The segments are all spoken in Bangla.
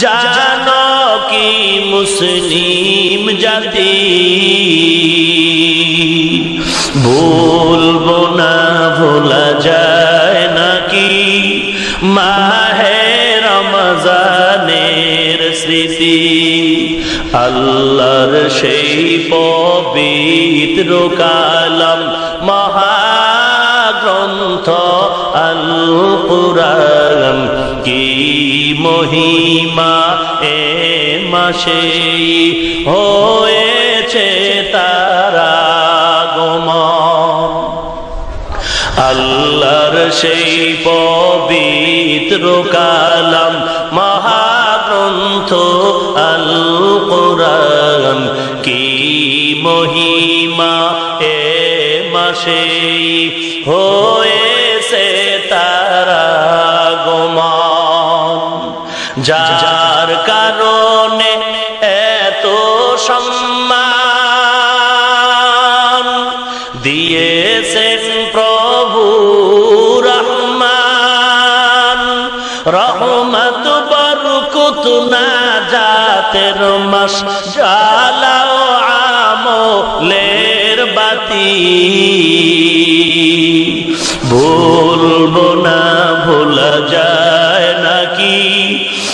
জানো কি মুসলিম জাতি? ভুলবো না, ভোলা যায় নাকি? মাহে রমজানের স্মৃতি। আল্লাহর সেই পবিত্র কালাম মহাগ্রন্থ আল কি মহিমা এ মাসে হয়েছে তারা গমন। আল্লাহর সেই পবিত্র কালাম, মহাগ্রন্থ আল কোরআন কি মহিমা এ মাসে হয়েছে তারা যার কারণে এত সম্মান দিয়েছেন প্রভু রহমান। রহমত বরকুত না জাতের মাস জ্বালাও আমলের বাতি। ভুলবো না, ভোলা যায় নাকি?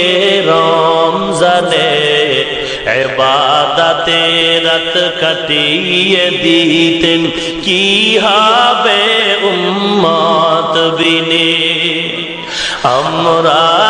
এ এবাদাতে রাত কাটিয়ে দিতেন কি হবে উম্মত বিনে? আমরা